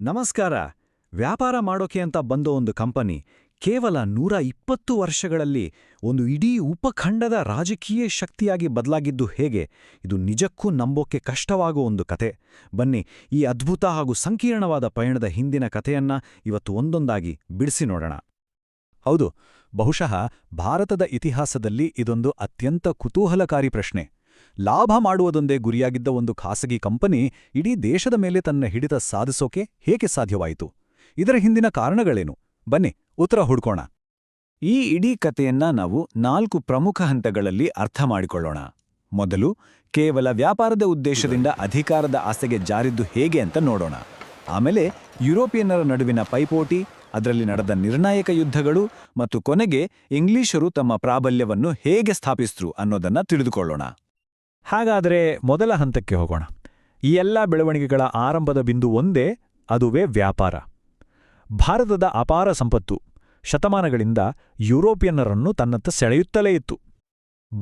ನಮಸ್ಕಾರ. ವ್ಯಾಪಾರ ಮಾಡೋಕೆ ಅಂತ ಬಂದ ಒಂದು ಕಂಪನಿ ಕೇವಲ ನೂರ ಇಪ್ಪತ್ತು ವರ್ಷಗಳಲ್ಲಿ ಒಂದು ಇಡೀ ಉಪಖಂಡದ ರಾಜಕೀಯ ಶಕ್ತಿಯಾಗಿ ಬದಲಾಗಿದ್ದು ಹೇಗೆ? ಇದು ನಿಜಕ್ಕೂ ನಂಬೋಕೆ ಕಷ್ಟವಾಗೋ ಒಂದು ಕತೆ. ಬನ್ನಿ, ಈ ಅದ್ಭುತ ಹಾಗೂ ಸಂಕೀರ್ಣವಾದ ಪಯಣದ ಹಿಂದಿನ ಕಥೆಯನ್ನ ಇವತ್ತು ಒಂದೊಂದಾಗಿ ಬಿಡಿಸಿ ನೋಡೋಣ. ಹೌದು, ಬಹುಶಃ ಭಾರತದ ಇತಿಹಾಸದಲ್ಲಿ ಇದೊಂದು ಅತ್ಯಂತ ಕುತೂಹಲಕಾರಿ ಪ್ರಶ್ನೆ. ಲಾಭ ಮಾಡುವುದೊಂದೇ ಗುರಿಯಾಗಿದ್ದ ಒಂದು ಖಾಸಗಿ ಕಂಪನಿ ಇಡೀ ದೇಶದ ಮೇಲೆ ತನ್ನ ಹಿಡಿತ ಸಾಧಿಸೋಕೆ ಹೇಗೆ ಸಾಧ್ಯವಾಯಿತು? ಇದರ ಹಿಂದಿನ ಕಾರಣಗಳೇನು? ಬನ್ನಿ, ಉತ್ತರ ಹುಡ್ಕೋಣ. ಈ ಇಡೀ ಕಥೆಯನ್ನ ನಾವು ನಾಲ್ಕು ಪ್ರಮುಖ ಹಂತಗಳಲ್ಲಿ ಅರ್ಥ ಮಾಡಿಕೊಳ್ಳೋಣ. ಮೊದಲು, ಕೇವಲ ವ್ಯಾಪಾರದ ಉದ್ದೇಶದಿಂದ ಅಧಿಕಾರದ ಆಸೆಗೆ ಜಾರಿದ್ದು ಹೇಗೆ ಅಂತ ನೋಡೋಣ. ಆಮೇಲೆ, ಯುರೋಪಿಯನ್ನರ ನಡುವಿನ ಪೈಪೋಟಿ, ಅದರಲ್ಲಿ ನಡೆದ ನಿರ್ಣಾಯಕ ಯುದ್ಧಗಳು ಮತ್ತು ಕೊನೆಗೆ ಇಂಗ್ಲಿಷರು ತಮ್ಮ ಪ್ರಾಬಲ್ಯವನ್ನು ಹೇಗೆ ಸ್ಥಾಪಿಸಿದ್ರು ಅನ್ನೋದನ್ನ ತಿಳಿದುಕೊಳ್ಳೋಣ. ಹಾಗಾದರೆ ಮೊದಲ ಹಂತಕ್ಕೆ ಹೋಗೋಣ. ಈ ಎಲ್ಲ ಬೆಳವಣಿಗೆಗಳ ಆರಂಭದ ಬಿಂದು ಒಂದೇ, ಅದುವೇ ವ್ಯಾಪಾರ. ಭಾರತದ ಅಪಾರ ಸಂಪತ್ತು ಶತಮಾನಗಳಿಂದ ಯುರೋಪಿಯನ್ನರನ್ನು ತನ್ನತ್ತ ಸೆಳೆಯುತ್ತಲೇ ಇತ್ತು.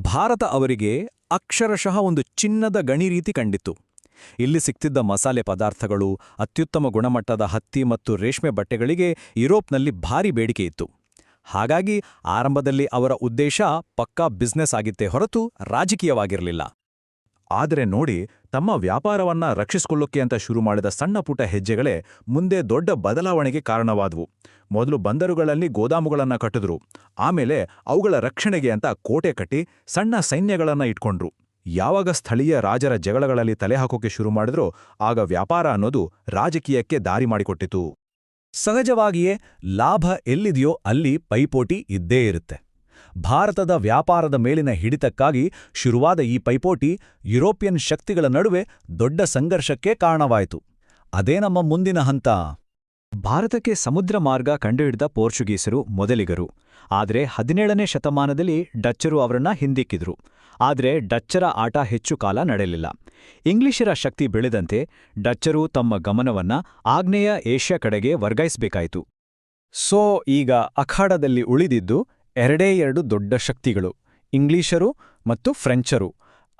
ಭಾರತ ಅವರಿಗೆ ಅಕ್ಷರಶಃ ಒಂದು ಚಿನ್ನದ ಗಣಿ ರೀತಿ ಕಂಡಿತ್ತು. ಇಲ್ಲಿ ಸಿಕ್ತಿದ್ದ ಮಸಾಲೆ ಪದಾರ್ಥಗಳು, ಅತ್ಯುತ್ತಮ ಗುಣಮಟ್ಟದ ಹತ್ತಿ ಮತ್ತು ರೇಷ್ಮೆ ಬಟ್ಟೆಗಳಿಗೆ ಯುರೋಪ್ನಲ್ಲಿ ಭಾರಿ ಬೇಡಿಕೆ ಇತ್ತು. ಹಾಗಾಗಿ ಆರಂಭದಲ್ಲಿ ಅವರ ಉದ್ದೇಶ ಪಕ್ಕಾ ಬಿಸ್ನೆಸ್ ಆಗಿತ್ತೇ ಹೊರತು ರಾಜಕೀಯವಾಗಿರಲಿಲ್ಲ. ಆದರೆ ನೋಡಿ, ತಮ್ಮ ವ್ಯಾಪಾರವನ್ನ ರಕ್ಷಿಸಿಕೊಳ್ಳೋಕೆ ಅಂತ ಶುರು ಮಾಡಿದ ಸಣ್ಣ ಪುಟ್ಟ ಹೆಜ್ಜೆಗಳೇ ಮುಂದೆ ದೊಡ್ಡ ಬದಲಾವಣೆಗೆ ಕಾರಣವಾದವು. ಮೊದಲು ಬಂದರುಗಳಲ್ಲಿ ಗೋದಾಮುಗಳನ್ನು ಕಟ್ಟಿದ್ರು. ಆಮೇಲೆ ಅವುಗಳ ರಕ್ಷಣೆಗೆ ಅಂತ ಕೋಟೆ ಕಟ್ಟಿ ಸಣ್ಣ ಸೈನ್ಯಗಳನ್ನು ಇಟ್ಕೊಂಡ್ರು. ಯಾವಾಗ ಸ್ಥಳೀಯ ರಾಜರ ಜಗಳಗಳಲ್ಲಿ ತಲೆ ಹಾಕೋಕೆ ಶುರು ಮಾಡಿದ್ರೋ, ಆಗ ವ್ಯಾಪಾರ ಅನ್ನೋದು ರಾಜಕೀಯಕ್ಕೆ ದಾರಿ ಮಾಡಿಕೊಟ್ಟಿತು. ಸಹಜವಾಗಿಯೇ ಲಾಭ ಎಲ್ಲಿದೆಯೋ ಅಲ್ಲಿ ಪೈಪೋಟಿ ಇದ್ದೇ ಇರುತ್ತೆ. ಭಾರತದ ವ್ಯಾಪಾರದ ಮೇಲಿನ ಹಿಡಿತಕ್ಕಾಗಿ ಶುರುವಾದ ಈ ಪೈಪೋಟಿ ಯುರೋಪಿಯನ್ ಶಕ್ತಿಗಳ ನಡುವೆ ದೊಡ್ಡ ಸಂಘರ್ಷಕ್ಕೆ ಕಾರಣವಾಯಿತು. ಅದೇ ನಮ್ಮ ಮುಂದಿನ ಹಂತ. ಭಾರತಕ್ಕೆ ಸಮುದ್ರ ಮಾರ್ಗ ಕಂಡುಹಿಡಿದ ಪೋರ್ಚುಗೀಸರು ಮೊದಲಿಗರು. ಆದರೆ ಹದಿನೇಳನೇ ಶತಮಾನದಲ್ಲಿ ಡಚ್ಚರು ಅವರನ್ನ ಹಿಂದಿಕ್ಕಿದ್ರು. ಆದರೆ ಡಚ್ಚರ ಆಟ ಹೆಚ್ಚು ಕಾಲ ನಡೆಯಲಿಲ್ಲ. ಇಂಗ್ಲಿಷರ ಶಕ್ತಿ ಬೆಳೆದಂತೆ ಡಚ್ಚರು ತಮ್ಮ ಗಮನವನ್ನ ಆಗ್ನೇಯ ಏಷ್ಯಾ ಕಡೆಗೆ ವರ್ಗಾಯಿಸಬೇಕಾಯಿತು. ಸೋ, ಈಗ ಅಖಾಡದಲ್ಲಿ ಉಳಿದಿದ್ದು ಎರಡೇ ಎರಡು ದೊಡ್ಡ ಶಕ್ತಿಗಳು, ಇಂಗ್ಲಿಷರು ಮತ್ತು ಫ್ರೆಂಚರು.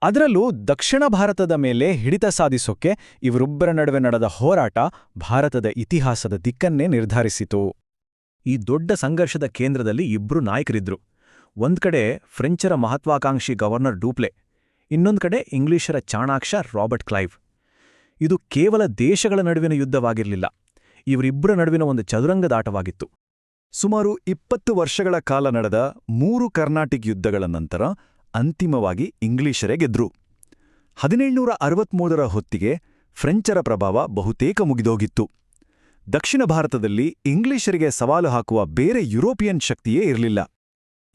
ಅದರಲ್ಲೂ ದಕ್ಷಿಣ ಭಾರತದ ಮೇಲೆ ಹಿಡಿತ ಸಾಧಿಸೋಕೆ ಇವರಿಬ್ಬರ ನಡುವೆ ನಡೆದ ಹೋರಾಟ ಭಾರತದ ಇತಿಹಾಸದ ದಿಕ್ಕನ್ನೇ ನಿರ್ಧರಿಸಿತು. ಈ ದೊಡ್ಡ ಸಂಘರ್ಷದ ಕೇಂದ್ರದಲ್ಲಿ ಇಬ್ರು ನಾಯಕರಿದ್ರು. ಒಂದ್ ಕಡೆ ಫ್ರೆಂಚರ ಮಹತ್ವಾಕಾಂಕ್ಷಿ ಗವರ್ನರ್ ಡೂಪ್ಲೆ, ಇನ್ನೊಂದು ಕಡೆ ಇಂಗ್ಲಿಷರ ಚಾಣಾಕ್ಷ ರಾಬರ್ಟ್ ಕ್ಲೈವ್. ಇದು ಕೇವಲ ದೇಶಗಳ ನಡುವಿನ ಯುದ್ಧವಾಗಿರಲಿಲ್ಲ, ಇವರಿಬ್ಬರ ನಡುವಿನ ಒಂದು ಚದುರಂಗದಾಟವಾಗಿತ್ತು ಸುಮಾರು ಇಪ್ಪತ್ತು ವರ್ಷಗಳ ಕಾಲ ನಡೆದ ಮೂರು ಕರ್ನಾಟಿಕ್ ಯುದ್ಧಗಳ ನಂತರ ಅಂತಿಮವಾಗಿ ಇಂಗ್ಲಿಷರೇ ಗೆದ್ರು. ಹದಿನೇಳುನೂರ ಅರವತ್ಮೂರರ ಹೊತ್ತಿಗೆ ಫ್ರೆಂಚರ ಪ್ರಭಾವ ಬಹುತೇಕ ಮುಗಿದೋಗಿತ್ತು. ದಕ್ಷಿಣ ಭಾರತದಲ್ಲಿ ಇಂಗ್ಲಿಷರಿಗೆ ಸವಾಲು ಹಾಕುವ ಬೇರೆ ಯುರೋಪಿಯನ್ ಶಕ್ತಿಯೇ ಇರಲಿಲ್ಲ.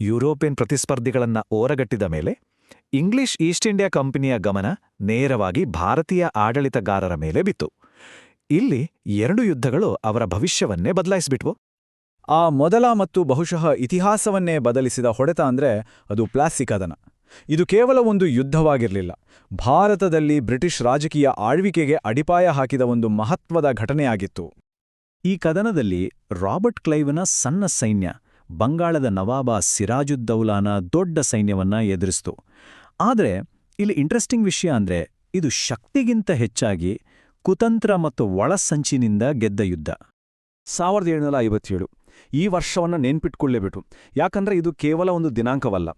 ಯುರೋಪಿಯನ್ ಪ್ರತಿಸ್ಪರ್ಧಿಗಳನ್ನ ಓರಗಟ್ಟಿದ ಮೇಲೆ ಇಂಗ್ಲಿಷ್ ಈಸ್ಟ್ ಇಂಡಿಯಾ ಕಂಪನಿಯ ಗಮನ ನೇರವಾಗಿ ಭಾರತೀಯ ಆಡಳಿತಗಾರರ ಮೇಲೆ ಬಿತ್ತು. ಇಲ್ಲಿ ಎರಡು ಯುದ್ಧಗಳು ಅವರ ಭವಿಷ್ಯವನ್ನೇ ಬದಲಾಯಿಸಿಬಿಟ್ವು. ಆ ಮೊದಲ ಮತ್ತು ಬಹುಶಃ ಇತಿಹಾಸವನ್ನೇ ಬದಲಿಸಿದ ಹೊಡೆತ ಅಂದ್ರೆ ಅದು ಪ್ಲಾಸಿ ಕದನ ಇದು ಕೇವಲ ಒಂದು ಯುದ್ಧವಾಗಿರಲಿಲ್ಲ. ಭಾರತದಲ್ಲಿ ಬ್ರಿಟಿಷ್ ರಾಜಕೀಯ ಆಳ್ವಿಕೆಗೆ ಅಡಿಪಾಯ ಹಾಕಿದ ಒಂದು ಮಹತ್ವದ ಘಟನೆಯಾಗಿತ್ತು. ಈ ಕದನದಲ್ಲಿ ರಾಬರ್ಟ್ ಕ್ಲೈವ್ನ ಸಣ್ಣ ಸೈನ್ಯ, ಬಂಗಾಳದ ನವಾಬ ಸಿರಾಜುದ್ದೌಲಾನ ದೊಡ್ಡ ಸೈನ್ಯವನ್ನ ಎದುರಿಸಿತು. ಆದರೆ, ಇಲ್ಲಿ ಇಂಟ್ರೆಸ್ಟಿಂಗ್ ವಿಷಯ ಅಂದ್ರೆ ಇದು ಶಕ್ತಿಗಿಂತ ಹೆಚ್ಚಾಗಿ ಕುತಂತ್ರ ಮತ್ತು ಒಳಸಂಚಿನಿಂದ ಗೆದ್ದ ಯುದ್ಧ. ಸಾವಿರದ ಏಳುನೂರ ಐವತ್ತೇಳು ಈ ವರ್ಷವನ್ನು ನೆನ್ಪಿಟ್ಕೊಳ್ಳೇಬೇಕು. ಯಾಕಂದ್ರೆ ಇದು ಕೇವಲ ಒಂದು ದಿನಾಂಕವಲ್ಲ,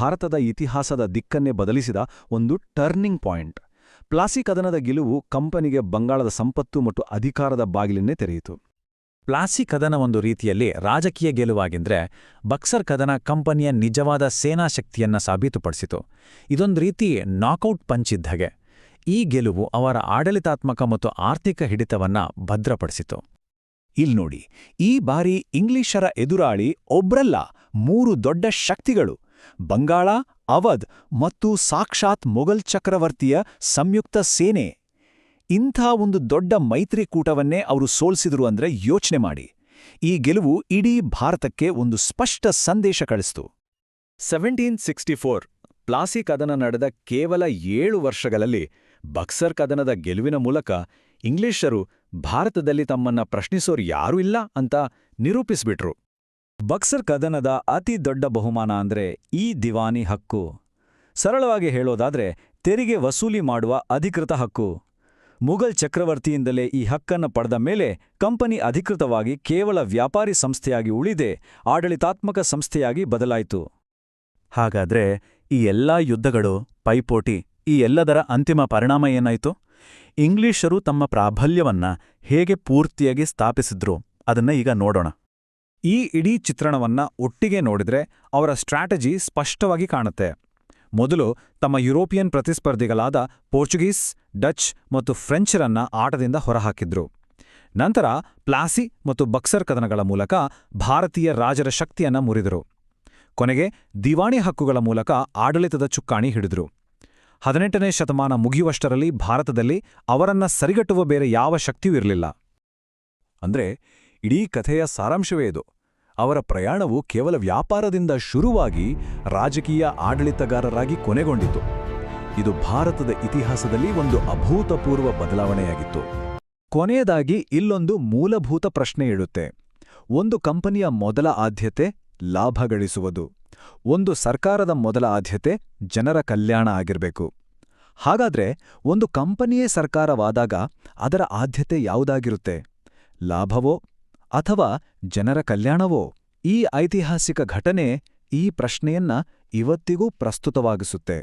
ಭಾರತದ ಇತಿಹಾಸದ ದಿಕ್ಕನ್ನೇ ಬದಲಿಸಿದ ಒಂದು ಟರ್ನಿಂಗ್ ಪಾಯಿಂಟ್ ಪ್ಲಾಸಿ ಕದನದ ಗೆಲುವು ಕಂಪನಿಗೆ ಬಂಗಾಳದ ಸಂಪತ್ತು ಮತ್ತು ಅಧಿಕಾರದ ಬಾಗಿಲನ್ನೇ ತೆರೆಯಿತು. ಪ್ಲಾಸಿ ಕದನ ಒಂದು ರೀತಿಯಲ್ಲಿ ರಾಜಕೀಯ ಗೆಲುವಾಗಿದ್ರೆ, ಬಕ್ಸರ್ ಕದನ ಕಂಪನಿಯ ನಿಜವಾದ ಸೇನಾಶಕ್ತಿಯನ್ನ ಸಾಬೀತುಪಡಿಸಿತು. ಇದೊಂದು ರೀತಿ ನಾಕೌಟ್ ಪಂಚ್ ಇದ್ದ ಈ ಗೆಲುವು ಅವರ ಆಡಳಿತಾತ್ಮಕ ಮತ್ತು ಆರ್ಥಿಕ ಹಿಡಿತವನ್ನ ಭದ್ರಪಡಿಸಿತು. ಇಲ್ನೋಡಿ ಈ ಬಾರಿ ಇಂಗ್ಲಿಷರ ಎದುರಾಳಿ ಒಬ್ರಲ್ಲ ಮೂರು ದೊಡ್ಡ ಶಕ್ತಿಗಳು, ಬಂಗಾಳ, ಅವಧ್ ಮತ್ತು ಸಾಕ್ಷಾತ್ ಮೊಘಲ್ ಚಕ್ರವರ್ತಿಯ ಸಂಯುಕ್ತ ಸೇನೆ. ಇಂಥ ಒಂದು ದೊಡ್ಡ ಮೈತ್ರಿಕೂಟವನ್ನೇ ಅವರು ಸೋಲ್ಸಿದ್ರು ಅಂದ್ರೆ ಯೋಚನೆ ಮಾಡಿ. ಈ ಗೆಲುವು ಇಡೀ ಭಾರತಕ್ಕೆ ಒಂದು ಸ್ಪಷ್ಟ ಸಂದೇಶ ಕಳಿಸ್ತು. ಸೆವೆಂಟೀನ್ ಸಿಕ್ಸ್ಟಿ ಫೋರ್ ಪ್ಲಾಸಿ ಕದನ ನಡೆದ ಕೇವಲ ಏಳು ವರ್ಷಗಳಲ್ಲಿ ಬಕ್ಸರ್ ಕದನದ ಗೆಲುವಿನ ಮೂಲಕ ಇಂಗ್ಲಿಷರು ಭಾರತದಲ್ಲಿ ತಮ್ಮನ್ನ ಪ್ರಶ್ನಿಸೋರು ಯಾರೂ ಇಲ್ಲ ಅಂತ ನಿರೂಪಿಸ್ಬಿಟ್ರು. ಬಕ್ಸರ್ ಕದನದ ಅತಿ ದೊಡ್ಡ ಬಹುಮಾನ ಅಂದ್ರೆ ಈ ದಿವಾನಿ ಹಕ್ಕು. ಸರಳವಾಗಿ ಹೇಳೋದಾದ್ರೆ ತೆರಿಗೆ ವಸೂಲಿ ಮಾಡುವ ಅಧಿಕೃತ ಹಕ್ಕು. ಮುಘಲ್ ಚಕ್ರವರ್ತಿಯಿಂದಲೇ ಈ ಹಕ್ಕನ್ನು ಪಡೆದ ಮೇಲೆ ಕಂಪನಿ ಅಧಿಕೃತವಾಗಿ ಕೇವಲ ವ್ಯಾಪಾರಿ ಸಂಸ್ಥೆಯಾಗಿ ಉಳಿದೆ, ಆಡಳಿತಾತ್ಮಕ ಸಂಸ್ಥೆಯಾಗಿ ಬದಲಾಯಿತು. ಹಾಗಾದ್ರೆ ಈ ಎಲ್ಲಾ ಯುದ್ಧಗಳು, ಪೈಪೋಟಿ, ಈ ಎಲ್ಲದರ ಅಂತಿಮ ಪರಿಣಾಮ ಏನಾಯ್ತು? ಇಂಗ್ಲಿಷರು ತಮ್ಮ ಪ್ರಾಬಲ್ಯವನ್ನ ಹೇಗೆ ಪೂರ್ತಿಯಾಗಿ ಸ್ಥಾಪಿಸಿದ್ರು ಅದನ್ನ ಈಗ ನೋಡೋಣ. ಈ ಇಡೀ ಚಿತ್ರಣವನ್ನ ಒಟ್ಟಿಗೆ ನೋಡಿದ್ರೆ ಅವರ ಸ್ಟ್ರಾಟಜಿ ಸ್ಪಷ್ಟವಾಗಿ ಕಾಣುತ್ತೆ. ಮೊದಲು ತಮ್ಮ ಯುರೋಪಿಯನ್ ಪ್ರತಿಸ್ಪರ್ಧಿಗಳಾದ ಪೋರ್ಚುಗೀಸ್, ಡಚ್ ಮತ್ತು ಫ್ರೆಂಚರನ್ನ ಆಟದಿಂದ ಹೊರಹಾಕಿದ್ರು. ನಂತರ ಪ್ಲಾಸಿ ಮತ್ತು ಬಕ್ಸರ್ ಕದನಗಳ ಮೂಲಕ ಭಾರತೀಯ ರಾಜರ ಶಕ್ತಿಯನ್ನ ಮುರಿದರು. ಕೊನೆಗೆ ದಿವಾಣಿ ಹಕ್ಕುಗಳ ಮೂಲಕ ಆಡಳಿತದ ಚುಕ್ಕಾಣಿ ಹಿಡಿದ್ರು. ಹದಿನೆಂಟನೇ ಶತಮಾನ ಮುಗಿಯುವಷ್ಟರಲ್ಲಿ ಭಾರತದಲ್ಲಿ ಅವರನ್ನ ಸರಿಗಟ್ಟುವ ಬೇರೆ ಯಾವ ಶಕ್ತಿಯೂ ಇರಲಿಲ್ಲ. ಅಂದ್ರೆ, ಇಡೀ ಕಥೆಯ ಸಾರಾಂಶವೇ ಇದು. ಅವರ ಪ್ರಯಾಣವು ಕೇವಲ ವ್ಯಾಪಾರದಿಂದ ಶುರುವಾಗಿ ರಾಜಕೀಯ ಆಡಳಿತಗಾರರಾಗಿ ಕೊನೆಗೊಂಡಿತು. ಇದು ಭಾರತದ ಇತಿಹಾಸದಲ್ಲಿ ಒಂದು ಅಭೂತಪೂರ್ವ ಬದಲಾವಣೆಯಾಗಿತ್ತು. ಕೊನೆಯದಾಗಿ ಇಲ್ಲೊಂದು ಮೂಲಭೂತ ಪ್ರಶ್ನೆ ಇಡುತ್ತೆ ಒಂದು ಕಂಪನಿಯ ಮೊದಲ ಆದ್ಯತೆ ಲಾಭ ಗಳಿಸುವುದು. ಒಂದು ಸರ್ಕಾರದ ಮೊದಲ ಆದ್ಯತೆ ಜನರ ಕಲ್ಯಾಣ ಆಗಿರಬೇಕು. ಹಾಗಾದ್ರೆ ಒಂದು ಕಂಪನಿಯೇ ಸರ್ಕಾರವಾದಾಗ ಅದರ ಆದ್ಯತೆ ಯಾವುದಾಗಿರುತ್ತೆ? ಲಾಭವೋ ಅಥವಾ ಜನರ ಕಲ್ಯಾಣವೋ? ಈ ಐತಿಹಾಸಿಕ ಘಟನೆ ಈ ಪ್ರಶ್ನೆಯನ್ನ ಇವತ್ತಿಗೂ ಪ್ರಸ್ತುತವಾಗಿಸುತ್ತೆ.